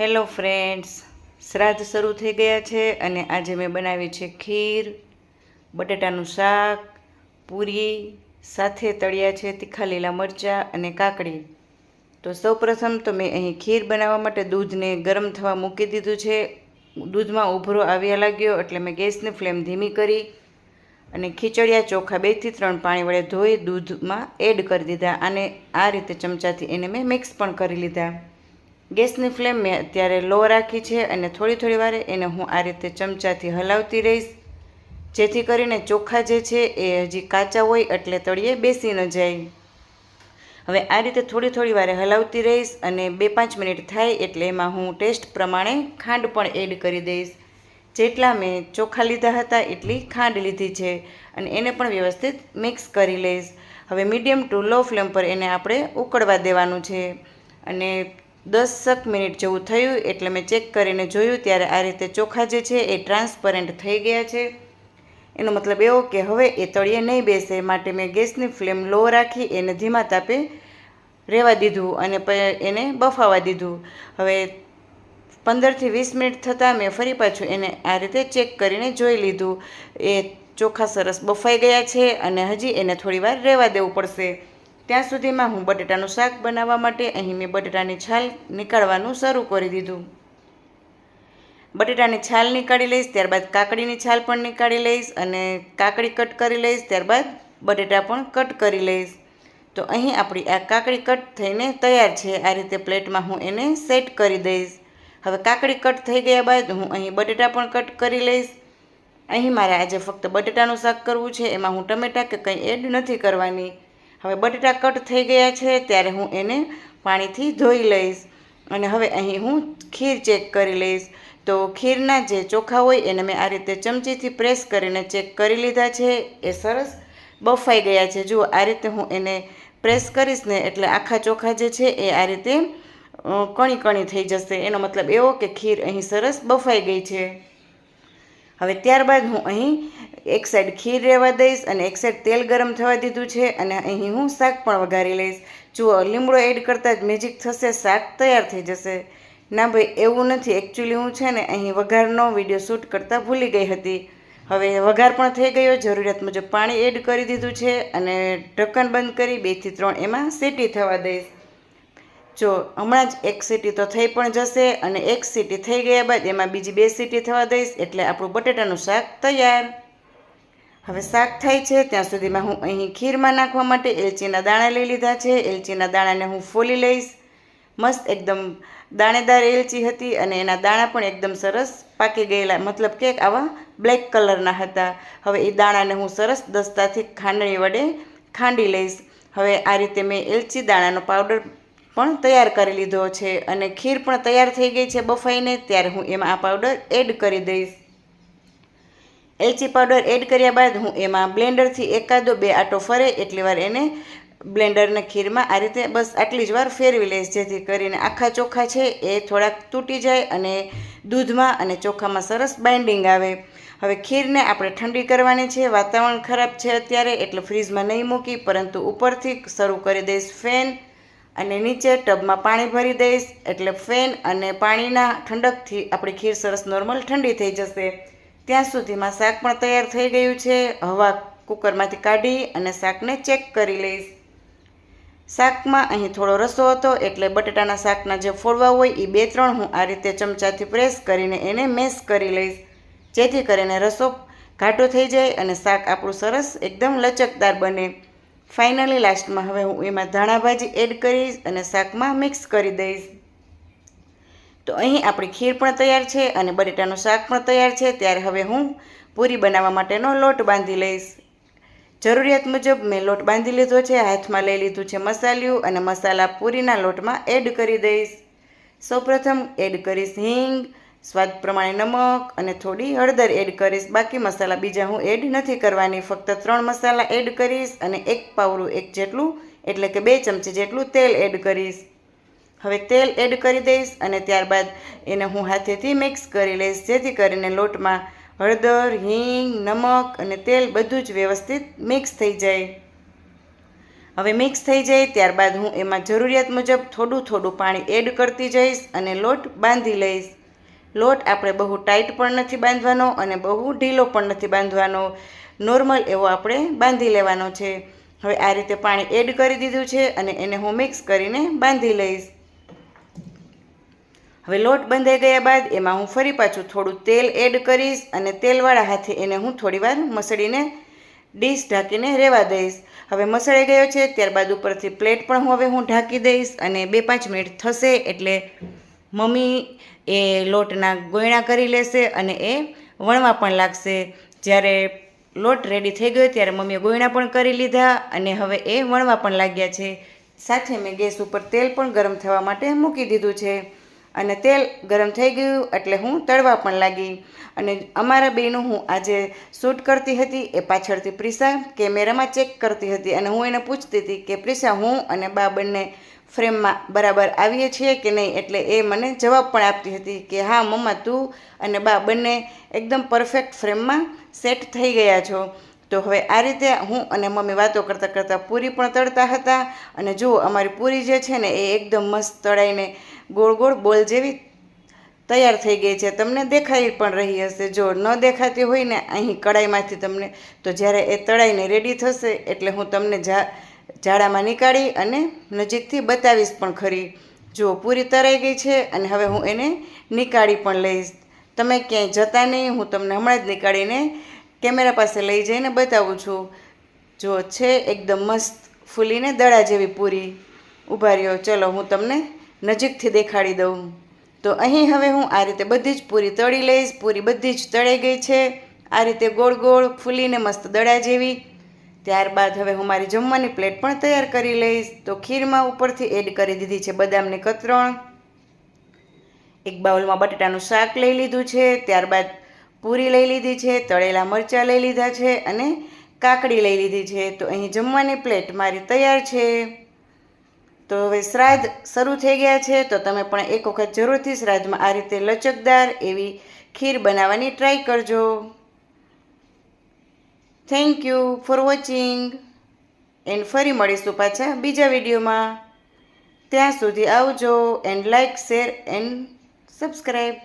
Hello friends, શ્રાદ્ધ શરૂ થઈ ગયા છે અને આજે મેં બનાવી છે ખીર, બટેટાનું શાક, પૂરી, સાથે તળિયા છે તીખા લીલા મરચાં અને કાકડી. તો સૌપ્રથમ તો મેં અહીં ખીર બનાવવા માટે દૂધને ગરમ થવા મૂકી દીધું છે. દૂધમાં ઉભરો આવ્યા લાગ્યો એટલે મેં ગેસની ફ્લેમ ધીમી કરી અને ખીચડિયા ચોખા બેથી ત્રણ પાણી વડે ધોઈ દૂધમાં એડ કરી દીધા અને આ રીતે ચમચાથી એને મેં મિક્સ પણ કરી લીધા. ગેસની ફ્લેમ મેં અત્યારે લો રાખી છે અને થોડી થોડી વારે એને હું આ રીતે ચમચાથી હલાવતી રહીશ. જેથી કરીને ચોખા જે છે એ હજી કાચા હોય એટલે તળિયે બેસી ન જાય. હવે આ રીતે થોડી થોડી વારે હલાવતી રહીશ અને બે પાંચ મિનિટ થાય એટલે એમાં હું ટેસ્ટ પ્રમાણે ખાંડ પણ એડ કરી દઈશ. જેટલા મેં ચોખા લીધા હતા એટલી ખાંડ લીધી છે અને એને પણ વ્યવસ્થિત મિક્સ કરી લઈશ. હવે મીડિયમ ટુ લો ફ્લેમ પર એને આપણે ઉકળવા દેવાનું છે. અને દસક મિનિટ જેવું થયું એટલે મેં ચેક કરીને જોયું ત્યારે આ રીતે ચોખા જે છે એ ટ્રાન્સપરન્ટ થઈ ગયા છે. એનો મતલબ એવો કે હવે એ તળિયે નહીં બેસે, માટે મેં ગેસની ફ્લેમ લો રાખી એને ધીમા તાપે રહેવા દીધું અને એને બફાવા દીધું. હવે પંદરથી વીસ મિનિટ થતાં મેં ફરી પાછું એને આ રીતે ચેક કરીને જોઈ લીધું. એ ચોખા સરસ બફાઈ ગયા છે અને હજી એને થોડીવાર રહેવા દેવું પડશે. ત્યાં સુધીમાં હું બટેટાનું શાક બનાવવા માટે અહીં મેં બટેટાની છાલ નીકાળવાનું શરૂ કરી દીધું. બટેટાની છાલ નીકાળી લઈશ, ત્યારબાદ કાકડીની છાલ પણ નીકાળી લઈશ અને કાકડી કટ કરી લઈશ, ત્યારબાદ બટેટા પણ કટ કરી લઈશ. તો અહીં આપણી આ કાકડી કટ થઈને તૈયાર છે. આ રીતે પ્લેટમાં હું એને સેટ કરી દઈશ. હવે કાકડી કટ થઈ ગયા બાદ હું અહીં બટેટા પણ કટ કરી લઈશ. અહીં મારે આજે ફક્ત બટેટાનું શાક કરવું છે. એમાં હું ટમેટાં કે કંઈ એડ નથી કરવાની. હવે બટેટા કટ થઈ ગયા છે ત્યારે હું એને પાણીથી ધોઈ લઈશ. અને હવે અહીં હું ખીર ચેક કરી લઈશ. તો ખીરના જે ચોખા હોય એને મેં આ રીતે ચમચીથી પ્રેસ કરીને ચેક કરી લીધા છે. એ સરસ બફાઈ ગયા છે. જુઓ, આ રીતે હું એને પ્રેસ કરીશ ને એટલે આખા ચોખા જે છે એ આ રીતે કણી કણી થઈ જશે. એનો મતલબ એવો કે ખીર અહીં સરસ બફાઈ ગઈ છે. હવે ત્યારબાદ હું અહીં એક સાઈડ ખીર રહેવા દઈશ અને એક સાઈડ તેલ ગરમ થવા દીધું છે અને અહીં હું શાક પણ વઘારી લઈશ. જુઓ, લીમડો એડ કરતાં જ મેજિક થશે, શાક તૈયાર થઈ જશે. ના ભાઈ, એવું નથી. એકચ્યુઅલી હું છે ને અહીં વઘારનો વીડિયો શૂટ કરતાં ભૂલી ગઈ હતી. હવે વઘાર પણ થઈ ગયો. જરૂરિયાત મુજબ પાણી એડ કરી દીધું છે અને ઢક્કન બંધ કરી બેથી ત્રણ એમાં સેટી થવા દઈશ. જો હમણાં જ એક સીટી તો થઈ પણ જશે અને એક સીટી થઈ ગયા બાદ એમાં બીજી બે સીટી થવા દઈશ એટલે આપણું બટેટાનું શાક તૈયાર. હવે શાક થાય છે, ત્યાં સુધીમાં હું અહીં ખીરમાં નાખવા માટે એલચીના દાણા લઈ લીધા છે. એલચીના દાણાને હું ફોલી લઈશ. મસ્ત એકદમ દાણેદાર એલચી હતી અને એના દાણા પણ એકદમ સરસ પાકી ગયેલા, મતલબ કે આવા બ્લેક કલરના હતા. હવે એ દાણાને હું સરસ દસ્તાથી ખાંડણી વડે ખાંડી લઈશ. હવે આ રીતે મેં એલચી દાણાનો પાવડર પણ તૈયાર કરી લીધો છે અને ખીર પણ તૈયાર થઈ ગઈ છે બફાઈને. ત્યારે હું એમાં આ પાવડર એડ કરી દઈશ. એલચી પાવડર એડ કર્યા બાદ હું એમાં બ્લેન્ડરથી એકાદો બે આટો ફરે એટલી વાર એને બ્લેન્ડરને ખીરમાં આ રીતે બસ આટલી જ વાર ફેરવી લઈશ, જેથી કરીને આખા ચોખા છે એ થોડાક તૂટી જાય અને દૂધમાં અને ચોખામાં સરસ બાઇન્ડિંગ આવે. હવે ખીરને આપણે ઠંડી કરવાની છે, વાતાવરણ ખરાબ છે અત્યારે એટલે ફ્રીજમાં નહીં મૂકી, પરંતુ ઉપરથી શરૂ કરી દઈશ ફેન. અને નીચે ટબમાં પાણી ભરી દઈશ, એટલે ફેન અને પાણીના ઠંડકથી આપણી ખીર સરસ નોર્મલ ઠંડી થઈ જશે. ત્યાં સુધીમાં શાક પણ તૈયાર થઈ ગયું છે. હવા કુકરમાંથી કાઢી અને શાકને ચેક કરી લઈશ. શાકમાં અહીં થોડો રસો હતો, એટલે બટેટાના શાકના જે ફોડવા હોય એ બે ત્રણ હું આ રીતે ચમચાથી પ્રેસ કરીને એને મેશ કરી લઈશ. જેથી કરીને રસો ઘાટો થઈ જાય અને શાક આપણું સરસ એકદમ લચકદાર બને. ફાઇનલી લાસ્ટમાં હવે હું એમાં ધાણા ભાજી એડ કરીશ અને શાકમાં મિક્સ કરી દઈશ. તો અહીં આપણી ખીર પણ તૈયાર છે અને બટેટાનું શાક પણ તૈયાર છે. ત્યારે હવે હું પૂરી બનાવવા માટેનો લોટ બાંધી લઈશ. જરૂરિયાત મુજબ મેં લોટ બાંધી લીધો છે. હાથમાં લઈ લીધું છે મસાલિયું અને મસાલા પૂરીના લોટમાં એડ કરી દઈશ. સૌપ્રથમ એડ કરીશ હિંગ સ્વાદ પ્રમાણે નમક અને થોડી હળદર એડ કરીશ. બાકી મસાલા બીજા હું એડ નથી કરવાની. ફક્ત ત્રણ મસાલા એડ કરીશ અને એક પાવરું એક જેટલું, એટલે કે બે ચમચી જેટલું તેલ એડ કરીશ. હવે તેલ એડ કરી દઈશ અને ત્યારબાદ એને હું હાથેથી મિક્સ કરી લઈશ. જેથી કરીને લોટમાં હળદર, હિંગ, નમક અને તેલ બધું જ વ્યવસ્થિત મિક્સ થઈ જાય. હવે મિક્સ થઈ જાય ત્યારબાદ હું એમાં જરૂરિયાત મુજબ થોડું થોડું પાણી એડ કરતી જઈશ અને લોટ બાંધી લઈશ. લોટ આપણે બહુ ટાઈટ પણ નથી બાંધવાનો અને બહુ ઢીલો પણ નથી બાંધવાનો. નોર્મલ એવો આપણે બાંધી લેવાનો છે. હવે આ રીતે પાણી એડ કરી દીધું છે અને એને હું મિક્સ કરીને બાંધી લઈશ. હવે લોટ બંધાઈ ગયા બાદ એમાં હું ફરી પાછું થોડું તેલ એડ કરીશ અને તેલવાળા હાથે એને હું થોડીવાર મસળીને ડીશ ઢાંકીને રહેવા દઈશ. હવે મસળાઈ ગયો છે, ત્યારબાદ ઉપરથી પ્લેટ પણ હવે હું ઢાંકી દઈશ અને બે પાંચ મિનિટ થશે એટલે મમ્મી એ લોટના ગોયણા કરી લેશે અને એ વણવા પણ લાગશે. જ્યારે લોટ રેડી થઈ ગયો ત્યારે મમ્મીએ ગોયણા પણ કરી લીધા અને હવે એ વણવા પણ લાગ્યા છે. સાથે મેં ગેસ ઉપર તેલ પણ ગરમ થવા માટે મૂકી દીધું છે. અને તેલ ગરમ થઈ ગયું એટલે હું તળવા પણ લાગી. અને અમારા બેનું હું આજે શૂટ કરતી હતી એ પાછળથી પ્રિસા કેમેરામાં ચેક કરતી હતી અને હું એને પૂછતી હતી કે પ્રિસા હું અને બા બંને ફ્રેમમાં બરાબર આવીએ છીએ કે નહીં? એટલે એ મને જવાબ પણ આપતી હતી કે, હા, મમ્મા, તું અને બા બંને એકદમ પરફેક્ટ ફ્રેમમાં સેટ થઈ ગયા છો. તો હવે આ રીતે હું અને મમ્મી વાતો કરતાં કરતાં પૂરી પણ તળતા હતા અને જુઓ, અમારી પૂરી જે છે ને એ એકદમ મસ્ત તળાઈને ગોળ ગોળ બોલ જેવી તૈયાર થઈ ગઈ છે. તમને દેખાઈ પણ રહી હશે. જો ન દેખાતી હોય ને અહીં કડાઈમાંથી તમને, તો જ્યારે એ તળાઈને રેડી થશે એટલે હું તમને જા જાડામાં નીકાળી અને નજીકથી બતાવીશ પણ ખરી. જો પૂરી તરાઈ ગઈ છે અને હવે હું એને નીકાળી પણ લઈશ. તમે ક્યાંય જતા નહીં. હું તમને હમણાં જ નીકાળીને કેમેરા પાસે લઈ જઈને બતાવું છું. જો છે એકદમ મસ્ત ફૂલીને દડા જેવી પૂરી. ઊભા રહ્યો. ચલો, હું તમને નજીકથી દેખાડી દઉં. તો અહીં હવે હું આ રીતે બધી જ પૂરી તળી લઈશ. પૂરી બધી જ તળાઈ ગઈ છે. આ રીતે ગોળ ગોળ ફૂલીને મસ્ત દડા જેવી. ત્યારબાદ હવે હું મારી જમવાની પ્લેટ પણ તૈયાર કરી લઈશ. તો ખીરમાં ઉપરથી એડ કરી દીધી છે બદામની કતરણ. એક બાઉલમાં બટાટાનું શાક લઈ લીધું છે. ત્યારબાદ પૂરી લઈ લીધી છે, તળેલા મરચાં લઈ લીધા છે અને કાકડી લઈ લીધી છે. તો અહીં જમવાની પ્લેટ મારી તૈયાર છે. તો હવે શ્રાદ્ધ શરૂ થઈ ગયા છે. તો તમે પણ એક વખત જરૂરથી શ્રાદ્ધમાં આ રીતે લચકદાર એવી ખીર બનાવવાની ટ્રાય કરજો. Thank you for watching and ફરી મળીશું પાછા બીજા વિડીયોમાં. ત્યાં સુધી આવજો and like share and subscribe